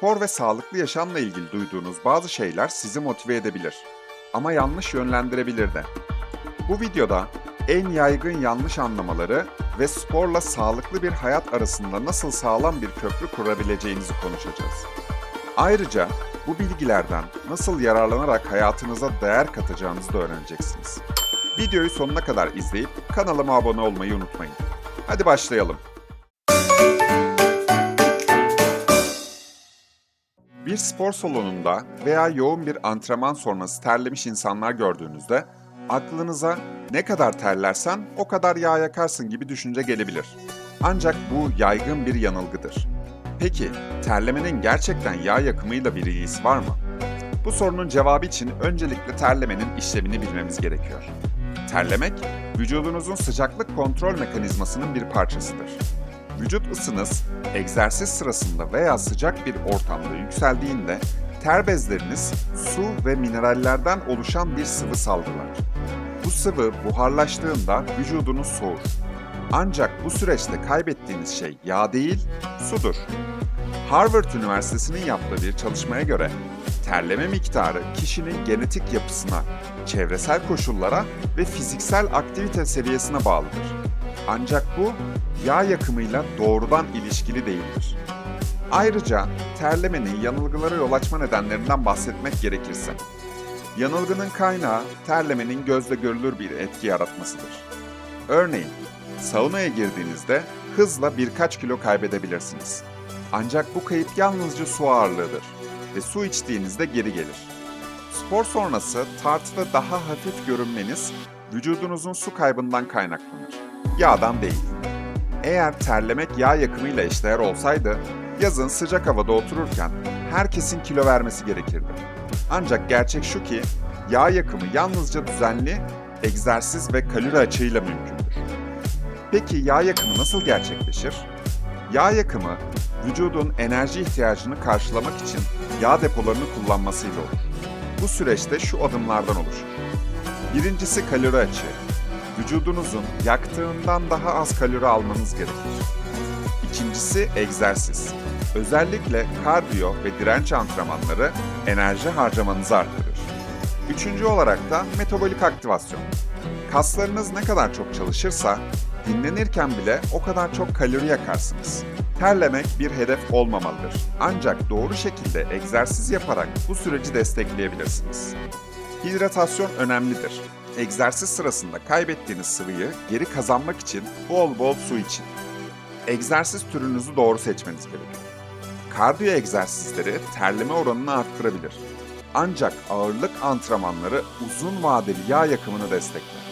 Spor ve sağlıklı yaşamla ilgili duyduğunuz bazı şeyler sizi motive edebilir. Ama yanlış yönlendirebilir de. Bu videoda en yaygın yanlış anlamaları ve sporla sağlıklı bir hayat arasında nasıl sağlam bir köprü kurabileceğinizi konuşacağız. Ayrıca bu bilgilerden nasıl yararlanarak hayatınıza değer katacağınızı da öğreneceksiniz. Videoyu sonuna kadar izleyip kanalıma abone olmayı unutmayın. Hadi başlayalım. Bir spor salonunda veya yoğun bir antrenman sonrası terlemiş insanlar gördüğünüzde aklınıza ne kadar terlersen o kadar yağ yakarsın gibi düşünce gelebilir. Ancak bu yaygın bir yanılgıdır. Peki terlemenin gerçekten yağ yakımıyla bir ilgisi var mı? Bu sorunun cevabı için öncelikle terlemenin işlemini bilmemiz gerekiyor. Terlemek, vücudunuzun sıcaklık kontrol mekanizmasının bir parçasıdır. Vücut ısınız, egzersiz sırasında veya sıcak bir ortamda yükseldiğinde ter bezleriniz su ve minerallerden oluşan bir sıvı salgılar. Bu sıvı buharlaştığında vücudunuz soğur. Ancak bu süreçte kaybettiğiniz şey yağ değil, sudur. Harvard Üniversitesi'nin yaptığı bir çalışmaya göre terleme miktarı kişinin genetik yapısına, çevresel koşullara ve fiziksel aktivite seviyesine bağlıdır. Ancak bu yağ yakımıyla doğrudan ilişkili değildir. Ayrıca terlemenin yanılgılara yol açma nedenlerinden bahsetmek gerekirse, yanılgının kaynağı terlemenin gözle görülür bir etki yaratmasıdır. Örneğin, saunaya girdiğinizde hızla birkaç kilo kaybedebilirsiniz. Ancak bu kayıp yalnızca su ağırlığıdır ve su içtiğinizde geri gelir. Spor sonrası tartıda daha hafif görünmeniz vücudunuzun su kaybından kaynaklanır. Yağdan değil. Eğer terlemek yağ yakımıyla eşdeğer olsaydı, yazın sıcak havada otururken herkesin kilo vermesi gerekirdi. Ancak gerçek şu ki, yağ yakımı yalnızca düzenli, egzersiz ve kalori açığıyla mümkündür. Peki yağ yakımı nasıl gerçekleşir? Yağ yakımı, vücudun enerji ihtiyacını karşılamak için yağ depolarını kullanmasıyla olur. Bu süreçte şu adımlardan oluşur. Birincisi kalori açığı. Vücudunuzun yaktığından daha az kalori almanız gerekir. İkincisi egzersiz. Özellikle kardiyo ve direnç antrenmanları enerji harcamanızı artırır. Üçüncü olarak da metabolik aktivasyon. Kaslarınız ne kadar çok çalışırsa dinlenirken bile o kadar çok kalori yakarsınız. Terlemek bir hedef olmamalıdır. Ancak doğru şekilde egzersiz yaparak bu süreci destekleyebilirsiniz. Hidratasyon önemlidir. Egzersiz sırasında kaybettiğiniz sıvıyı geri kazanmak için bol bol su için. Egzersiz türünüzü doğru seçmeniz gerekiyor. Kardiyo egzersizleri terleme oranını arttırabilir. Ancak ağırlık antrenmanları uzun vadeli yağ yakımını destekler.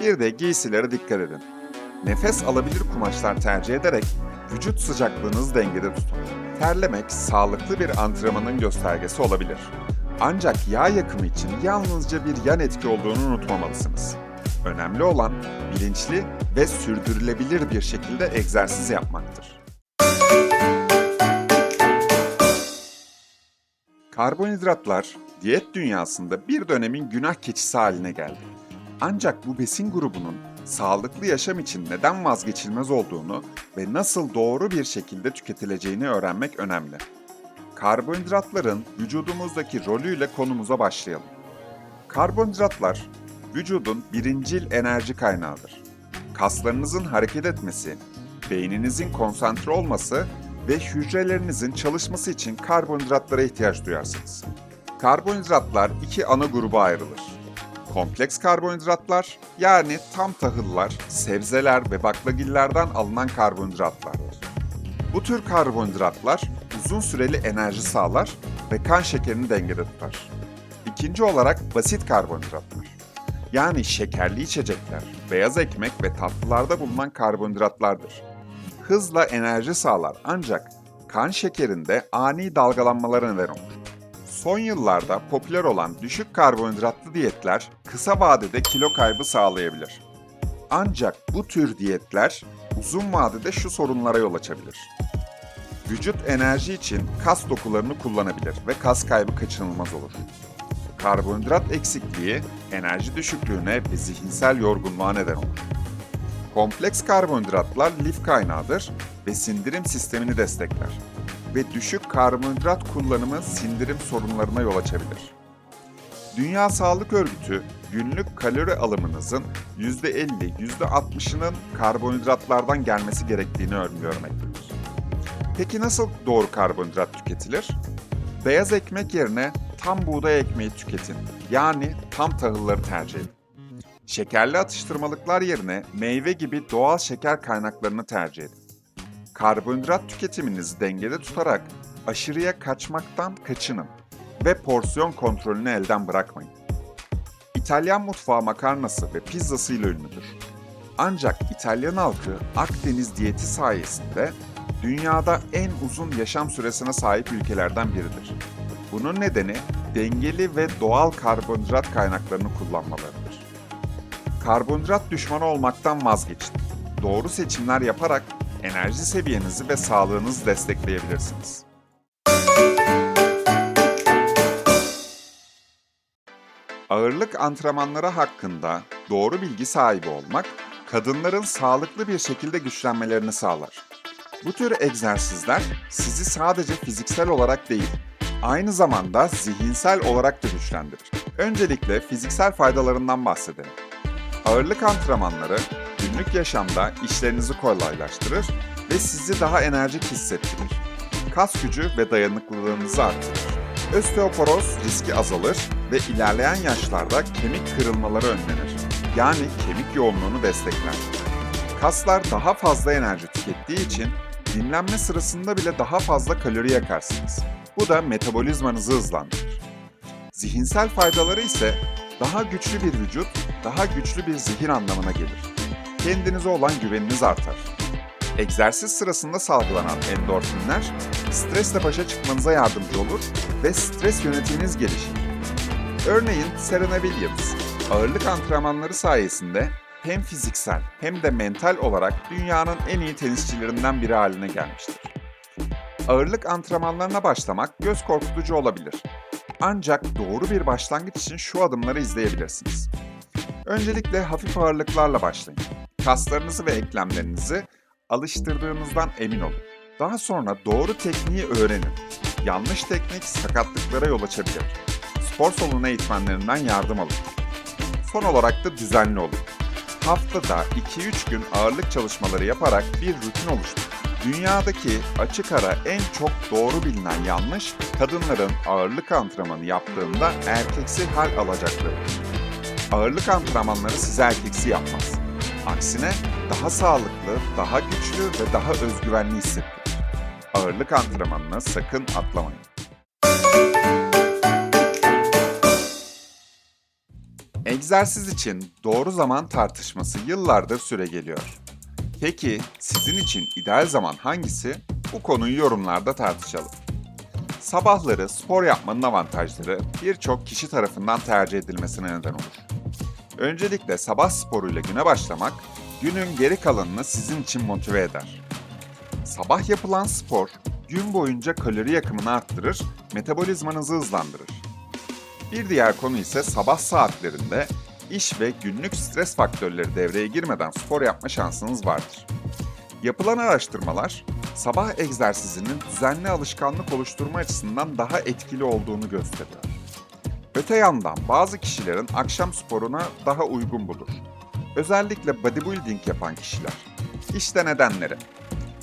Bir de giysilere dikkat edin. Nefes alabilir kumaşlar tercih ederek vücut sıcaklığınızı dengede tutun. Terlemek sağlıklı bir antrenmanın göstergesi olabilir. Ancak yağ yakımı için yalnızca bir yan etki olduğunu unutmamalısınız. Önemli olan bilinçli ve sürdürülebilir bir şekilde egzersiz yapmaktır. Karbonhidratlar diyet dünyasında bir dönemin günah keçisi haline geldi. Ancak bu besin grubunun sağlıklı yaşam için neden vazgeçilmez olduğunu ve nasıl doğru bir şekilde tüketileceğini öğrenmek önemli. Karbonhidratların vücudumuzdaki rolüyle konumuza başlayalım. Karbonhidratlar vücudun birincil enerji kaynağıdır. Kaslarınızın hareket etmesi, beyninizin konsantre olması ve hücrelerinizin çalışması için karbonhidratlara ihtiyaç duyarsınız. Karbonhidratlar iki ana gruba ayrılır. Kompleks karbonhidratlar yani tam tahıllar, sebzeler ve baklagillerden alınan karbonhidratlardır. Bu tür karbonhidratlar uzun süreli enerji sağlar ve kan şekerini dengede tutar. İkinci olarak basit karbonhidratlar. Yani şekerli içecekler, beyaz ekmek ve tatlılarda bulunan karbonhidratlardır. Hızla enerji sağlar ancak kan şekerinde ani dalgalanmalara neden olur. Son yıllarda popüler olan düşük karbonhidratlı diyetler kısa vadede kilo kaybı sağlayabilir. Ancak bu tür diyetler uzun vadede şu sorunlara yol açabilir. Vücut enerji için kas dokularını kullanabilir ve kas kaybı kaçınılmaz olur. Karbonhidrat eksikliği enerji düşüklüğüne ve zihinsel yorgunluğa neden olur. Kompleks karbonhidratlar lif kaynağıdır ve sindirim sistemini destekler. ve düşük karbonhidrat kullanımı sindirim sorunlarına yol açabilir. Dünya Sağlık Örgütü günlük kalori alımınızın %50, %60'ının karbonhidratlardan gelmesi gerektiğini öngörmektedir. Peki nasıl doğru karbonhidrat tüketilir? Beyaz ekmek yerine tam buğday ekmeği tüketin. Yani tam tahılları tercih edin. Şekerli atıştırmalıklar yerine meyve gibi doğal şeker kaynaklarını tercih edin. Karbonhidrat tüketiminizi dengede tutarak aşırıya kaçmaktan kaçının ve porsiyon kontrolünü elden bırakmayın. İtalyan mutfağı makarnası ve pizzasıyla ünlüdür. Ancak İtalyan halkı Akdeniz diyeti sayesinde dünyada en uzun yaşam süresine sahip ülkelerden biridir. Bunun nedeni dengeli ve doğal karbonhidrat kaynaklarını kullanmalarıdır. Karbonhidrat düşmanı olmaktan vazgeçin. Doğru seçimler yaparak enerji seviyenizi ve sağlığınızı destekleyebilirsiniz. Ağırlık antrenmanları hakkında doğru bilgi sahibi olmak, kadınların sağlıklı bir şekilde güçlenmelerini sağlar. Bu tür egzersizler sizi sadece fiziksel olarak değil, aynı zamanda zihinsel olarak da güçlendirir. Öncelikle fiziksel faydalarından bahsedelim. Ağırlık antrenmanları günlük yaşamda işlerinizi kolaylaştırır ve sizi daha enerjik hissettirir. Kas gücü ve dayanıklılığınızı artırır. Osteoporoz riski azalır ve ilerleyen yaşlarda kemik kırılmaları önlenir. Yani kemik yoğunluğunu destekler. Kaslar daha fazla enerji tükettiği için dinlenme sırasında bile daha fazla kalori yakarsınız. Bu da metabolizmanızı hızlandırır. Zihinsel faydaları ise daha güçlü bir vücut, daha güçlü bir zihin anlamına gelir. Kendinize olan güveniniz artar. Egzersiz sırasında salgılanan endorfinler stresle başa çıkmanıza yardımcı olur ve stres yönetiminiz gelişir. Örneğin Serena Williams, ağırlık antrenmanları sayesinde hem fiziksel hem de mental olarak dünyanın en iyi tenisçilerinden biri haline gelmiştir. Ağırlık antrenmanlarına başlamak göz korkutucu olabilir. Ancak doğru bir başlangıç için şu adımları izleyebilirsiniz. Öncelikle hafif ağırlıklarla başlayın. Kaslarınızı ve eklemlerinizi alıştırdığınızdan emin olun. Daha sonra doğru tekniği öğrenin. Yanlış teknik sakatlıklara yol açabilir. Spor salonu eğitmenlerinden yardım alın. Son olarak da düzenli olun. Haftada 2-3 gün ağırlık çalışmaları yaparak bir rutin oluşturun. Dünyadaki açık ara en çok doğru bilinen yanlış, kadınların ağırlık antrenmanı yaptığında erkeksi hal alacaklarıdır. Ağırlık antrenmanları sizi erkeksi yapmaz. Aksine daha sağlıklı, daha güçlü ve daha özgüvenli hissettirir. Ağırlık antrenmanını sakın atlamayın. Egzersiz için doğru zaman tartışması yıllardır süre geliyor. Peki sizin için ideal zaman hangisi? Bu konuyu yorumlarda tartışalım. Sabahları spor yapmanın avantajları birçok kişi tarafından tercih edilmesine neden olur. Öncelikle sabah sporuyla güne başlamak, günün geri kalanını sizin için motive eder. Sabah yapılan spor, gün boyunca kalori yakımını arttırır, metabolizmanızı hızlandırır. Bir diğer konu ise sabah saatlerinde iş ve günlük stres faktörleri devreye girmeden spor yapma şansınız vardır. Yapılan araştırmalar, sabah egzersizinin düzenli alışkanlık oluşturma açısından daha etkili olduğunu gösteriyor. Öte yandan bazı kişilerin akşam sporuna daha uygun bulur. Özellikle bodybuilding yapan kişiler. İşte nedenleri.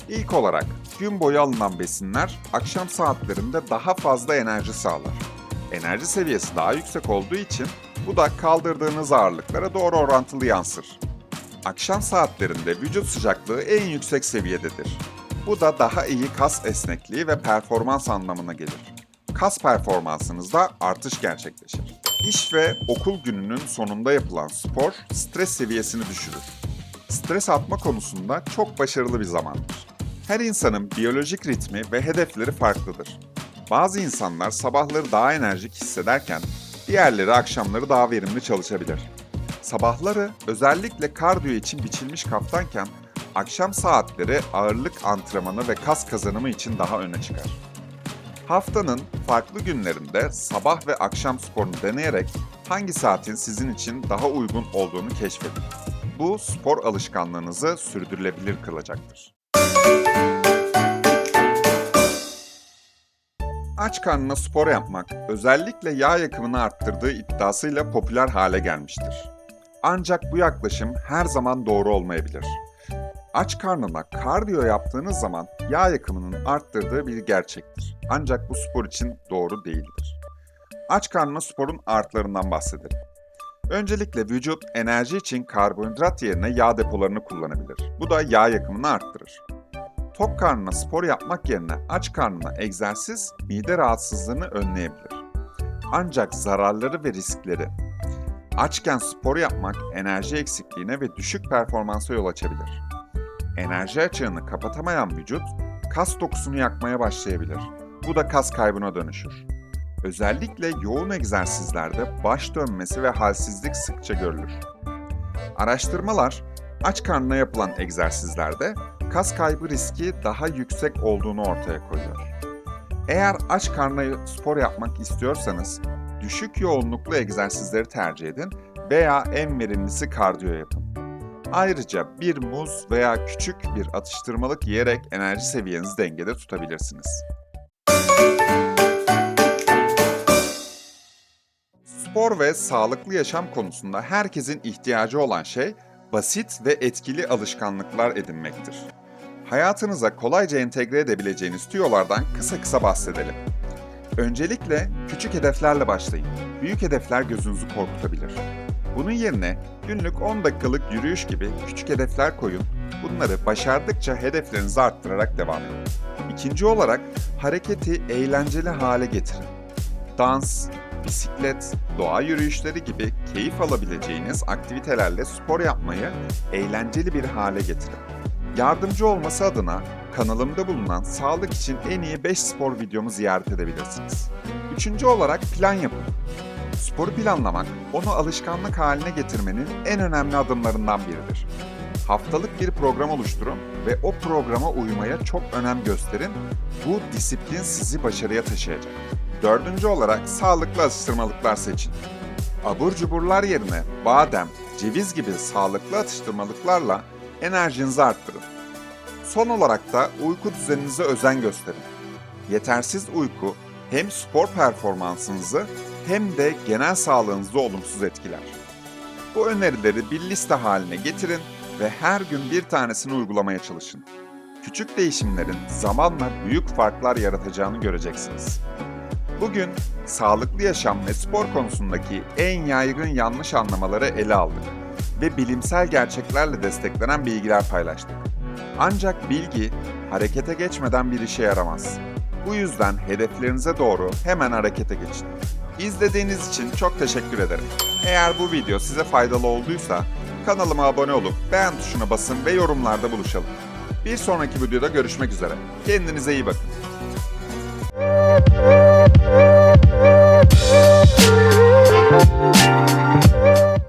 İlk olarak gün boyu alınan besinler akşam saatlerinde daha fazla enerji sağlar. Enerji seviyesi daha yüksek olduğu için bu da kaldırdığınız ağırlıklara doğru orantılı yansır. Akşam saatlerinde vücut sıcaklığı en yüksek seviyededir. Bu da daha iyi kas esnekliği ve performans anlamına gelir. Kas performansınızda artış gerçekleşir. İş ve okul gününün sonunda yapılan spor stres seviyesini düşürür. Stres atma konusunda çok başarılı bir zamandır. Her insanın biyolojik ritmi ve hedefleri farklıdır. Bazı insanlar sabahları daha enerjik hissederken diğerleri akşamları daha verimli çalışabilir. Sabahları özellikle kardiyo için biçilmiş kaftanken akşam saatleri ağırlık antrenmanı ve kas kazanımı için daha öne çıkar. Haftanın farklı günlerinde sabah ve akşam sporunu deneyerek hangi saatin sizin için daha uygun olduğunu keşfedin. Bu spor alışkanlığınızı sürdürülebilir kılacaktır. Aç karnına spor yapmak özellikle yağ yakımını arttırdığı iddiasıyla popüler hale gelmiştir. Ancak bu yaklaşım her zaman doğru olmayabilir. Aç karnına kardiyo yaptığınız zaman yağ yakımının arttırdığı bir gerçektir. Ancak bu spor için doğru değildir. Aç karnına sporun artlarından bahsedelim. Öncelikle vücut enerji için karbonhidrat yerine yağ depolarını kullanabilir. Bu da yağ yakımını arttırır. Tok karnına spor yapmak yerine aç karnına egzersiz mide rahatsızlığını önleyebilir. Ancak zararları ve riskleri Açken spor yapmak enerji eksikliğine ve düşük performansa yol açabilir. Enerji açığını kapatamayan vücut kas dokusunu yakmaya başlayabilir. Bu da kas kaybına dönüşür. Özellikle yoğun egzersizlerde baş dönmesi ve halsizlik sıkça görülür. Araştırmalar aç karnına yapılan egzersizlerde kas kaybı riski daha yüksek olduğunu ortaya koyuyor. Eğer aç karnına spor yapmak istiyorsanız düşük yoğunluklu egzersizleri tercih edin veya en verimlisi kardiyo yapın. Ayrıca bir muz veya küçük bir atıştırmalık yiyerek enerji seviyenizi dengede tutabilirsiniz. Spor ve sağlıklı yaşam konusunda herkesin ihtiyacı olan şey basit ve etkili alışkanlıklar edinmektir. Hayatınıza kolayca entegre edebileceğiniz tüyolardan kısa kısa bahsedelim. Öncelikle küçük hedeflerle başlayın. Büyük hedefler gözünüzü korkutabilir. Bunun yerine günlük 10 dakikalık yürüyüş gibi küçük hedefler koyun. Bunları başardıkça hedeflerinizi arttırarak devam edin. İkinci olarak hareketi eğlenceli hale getirin. Dans, bisiklet, doğa yürüyüşleri gibi keyif alabileceğiniz aktivitelerle spor yapmayı eğlenceli bir hale getirin. Yardımcı olması adına kanalımda bulunan sağlık için en iyi 5 spor videomu ziyaret edebilirsiniz. Üçüncü olarak plan yapın. Sporu planlamak, onu alışkanlık haline getirmenin en önemli adımlarından biridir. Haftalık bir program oluşturun ve o programa uymaya çok önem gösterin. Bu disiplin sizi başarıya taşıyacak. Dördüncü olarak sağlıklı atıştırmalıklar seçin. Abur cuburlar yerine badem, ceviz gibi sağlıklı atıştırmalıklarla enerjinizi arttırın. Son olarak da uyku düzeninize özen gösterin. Yetersiz uyku hem spor performansınızı hem de genel sağlığınızı olumsuz etkiler. Bu önerileri bir liste haline getirin ve her gün bir tanesini uygulamaya çalışın. Küçük değişimlerin zamanla büyük farklar yaratacağını göreceksiniz. Bugün sağlıklı yaşam ve spor konusundaki en yaygın yanlış anlamaları ele aldık ve bilimsel gerçeklerle desteklenen bilgiler paylaştık. Ancak bilgi harekete geçmeden bir işe yaramaz. Bu yüzden hedeflerinize doğru hemen harekete geçin. İzlediğiniz için çok teşekkür ederim. Eğer bu video size faydalı olduysa kanalıma abone olup beğen tuşuna basın ve yorumlarda buluşalım. Bir sonraki videoda görüşmek üzere. Kendinize iyi bakın.